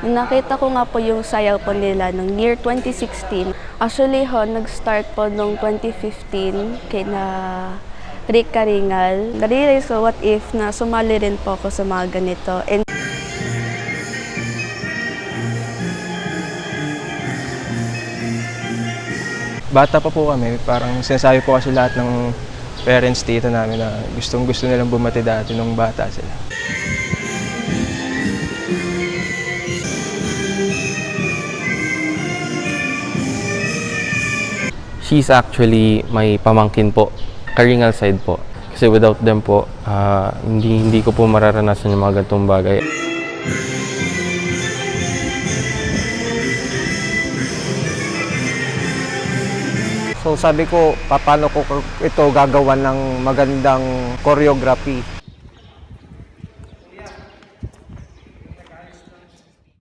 Nakita ko nga po yung sayaw po nila nung year 2016. Actually ho, nag-start po nung 2015 kay na Rick Karingal. Narealize ko what if na sumali rin po ako sa mga ganito. And Bata pa po kami, parang sinasabi po kasi lahat ng parents dito namin na gustong gusto nilang bumati dati nung bata sila. She's actually may pamangkin po, Karingal side po. Kasi without them po, ah, hindi, hindi ko po mararanasan yung mga ganitong bagay. So sabi ko, paano ko ito gagawa ng magandang choreography